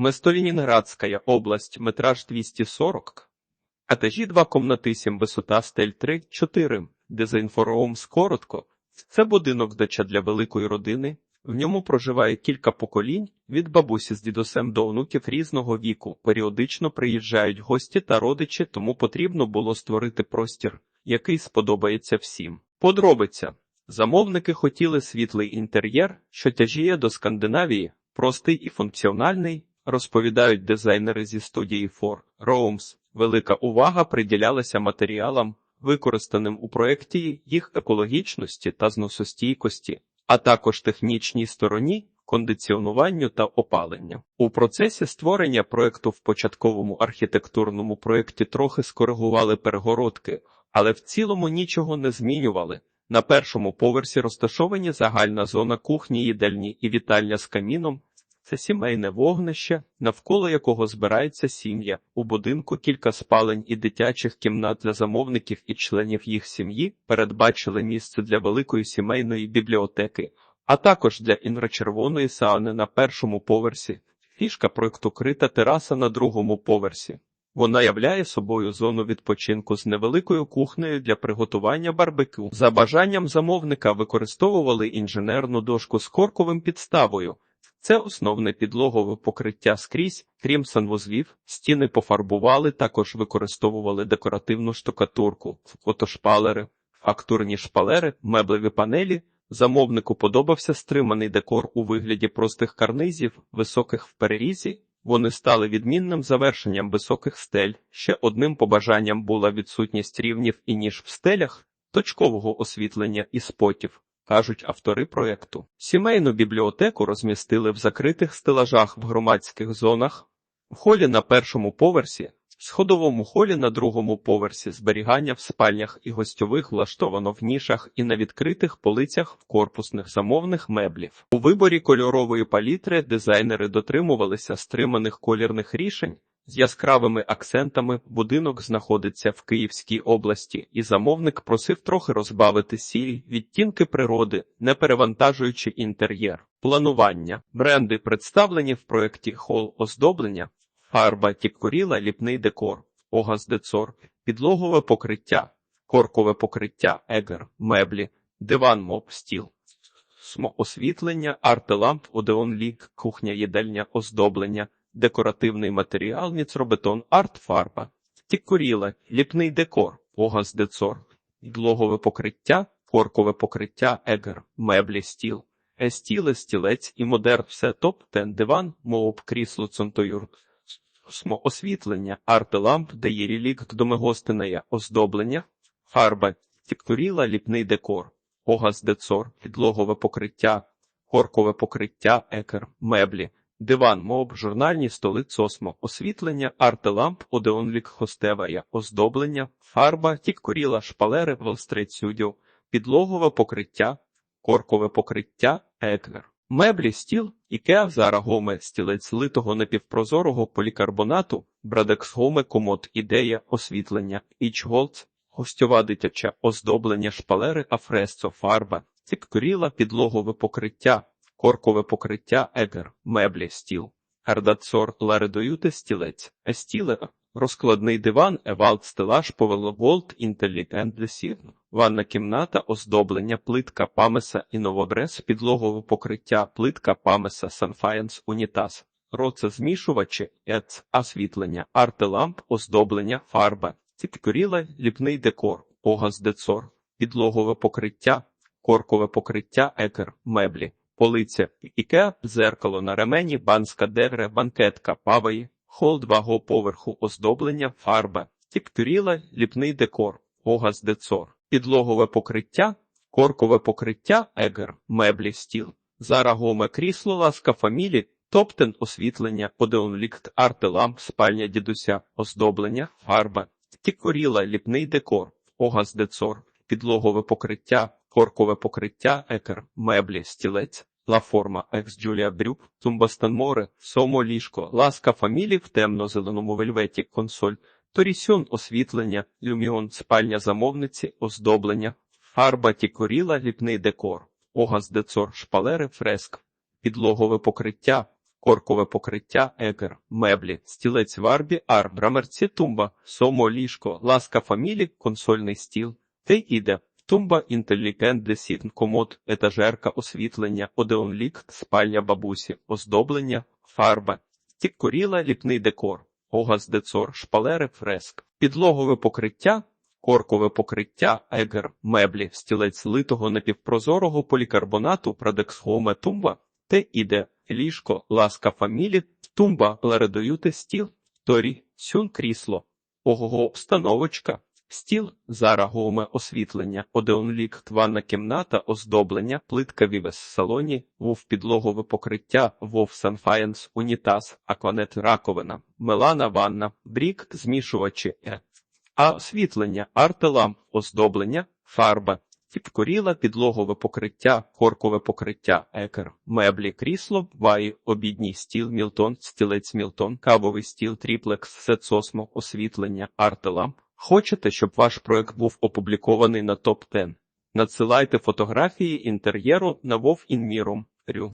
Местоленинградская область, метраж 240, етажі 2 комнати 7, висота стель 3, 4, дезінформ коротко. Це будинок дача для великої родини. В ньому проживає кілька поколінь, від бабусі з дідусем до онуків різного віку. Періодично приїжджають гості та родичі, тому потрібно було створити простір, який сподобається всім. Подробиця. Замовники хотіли світлий інтер'єр, що тяжіє до Скандинавії, простий і функціональний, розповідають дизайнери зі студії For Roams. Велика увага приділялася матеріалам, використаним у проєкті, їх екологічності та зносостійкості, а також технічній стороні, кондиціонуванню та опаленню. У процесі створення проєкту в початковому архітектурному проєкті трохи скоригували перегородки, але в цілому нічого не змінювали. На першому поверсі розташовані загальна зона кухні, їдальні і вітальня з каміном. Це сімейне вогнище, навколо якого збирається сім'я. У будинку кілька спалень і дитячих кімнат для замовників і членів їх сім'ї передбачили місце для великої сімейної бібліотеки, а також для інфрачервоної сауни на першому поверсі. Фішка проекту крита тераса на другому поверсі. Вона являє собою зону відпочинку з невеликою кухнею для приготування барбекю. За бажанням замовника використовували інженерну дошку з корковим підставою. Це основне підлогове покриття скрізь, крім санвузлів, стіни пофарбували, також використовували декоративну штукатурку, фотошпалери, фактурні шпалери, меблеві панелі. Замовнику подобався стриманий декор у вигляді простих карнизів, високих в перерізі. Вони стали відмінним завершенням високих стель. Ще одним побажанням була відсутність рівнів і ніж в стелях, точкового освітлення і спотів кажуть автори проекту. Сімейну бібліотеку розмістили в закритих стелажах в громадських зонах, в холі на першому поверсі, в сходовому холі на другому поверсі зберігання в спальнях і гостьових влаштовано в нішах і на відкритих полицях в корпусних замовних меблів. У виборі кольорової палітри дизайнери дотримувалися стриманих колірних рішень. З яскравими акцентами будинок знаходиться в Київській області, і замовник просив трохи розбавити сірі відтінки природи, не перевантажуючи інтер'єр. Планування бренди представлені в проєкті хол оздоблення, фарба тіккоріла, ліпний декор, огаз децор, підлогове покриття, коркове покриття, егер, меблі, диван моб, стіл. Смо Освітлення, артеламп, одеон лік, кухня, їдельня, оздоблення декоративний матеріал, ніцробетон, арт-фарба, тіккуріла, ліпний декор, огаз децор, підлогове покриття, коркове покриття, егер, меблі, стіл, естіле, стілець і модер, все топ, тен, диван, мов, крісло, цонтоюр, освітлення, арт-ламп, деєрілік, домигостинеє, оздоблення, фарба, тікторіла, ліпний декор, огаз децор, підлогове покриття, коркове покриття, екер, меблі, Диван, моб, журнальні столи цосмо, освітлення, артеламп, одеонлік хостевая, оздоблення, фарба, тіккоріла, шпалери, велстрейт-сюдіо, підлогове покриття, коркове покриття, еквер. Меблі, стіл, ікеа, зарагоме, стілець литого напівпрозорого полікарбонату, брадексгоме, комод, ідея, освітлення, ічголц, гостьова дитяча, оздоблення, шпалери, афресцо, фарба, тіккоріла, підлогове покриття, коркове покриття, егер, меблі, стіл, гардацор, ларедоюте, стілець, естіле, розкладний диван, евалт, стелаж, повеловолт, інтелігентлесів, ванна кімната, оздоблення, плитка, памеса і новобрес, підлогове покриття, плитка, памеса, санфаєнс, унітаз. Роце змішувачі, ец, освітлення, артеламп, оздоблення, фарба, ціпкоріла, ліпний декор, огаз децор, підлогове покриття, коркове покриття, екер, меблі, полиця, іке, зеркало на ремені, банська дегре, банкетка, павої, хол двого поверху, оздоблення, фарба, тіктуріла, ліпний декор, огаз децор, підлогове покриття, коркове покриття, егер, меблі, стіл, зарагоме крісло, ласка фамілі, топтен освітлення, подеонлікт, артеламп, спальня дідуся, оздоблення, фарба, тікоріла, ліпний декор, огаз децор, підлогове покриття, коркове покриття, екер, меблі, стілець, лаформа, екс Джулія Брюк, Тумбастан Море, Сомо ліжко, ласка фамілі в темно-зеленому вельветі, консоль, торісьон освітлення, люміон, спальня замовниці, оздоблення, фарба тікоріла, ліпний декор, огаз децор, шпалери, фреск, підлогове покриття, коркове покриття, екер, меблі, стілець варбі, ар, брамерці, тумба, сомо, ліжко, ласка фамілі, консольний стіл, те іде. Тумба, інтелігент, десін, комод, етажерка, освітлення, одеон лік, спальня бабусі, оздоблення, фарба, тіккоріла, ліпний декор, огаз децор, шпалери, фреск, підлогове покриття, коркове покриття, егер, меблі, стілець литого напівпрозорого полікарбонату, продексхоме, тумба, те іде, ліжко, ласка фамілі, тумба, лередоюте стіл, торі, сюн крісло, ого обстановочка, стіл, зара гоме освітлення, одеон лік, ванна кімната, оздоблення, плитка вівес салоні, вов підлогове покриття, вов санфаєнс, унітаз, акванет раковина, мелана ванна, брік, змішувачі, е. А освітлення, артелам, оздоблення, фарба, Тіпкоріла, підлогове покриття, коркове покриття, екер, меблі, крісло, ваї, обідній стіл, мілтон, стілець мілтон, кавовий стіл, тріплекс, сетсосмо, освітлення, артелам. Хочете, щоб ваш проект був опублікований на топ 10 Надсилайте фотографії інтер'єру на Вов Інміром. Рю.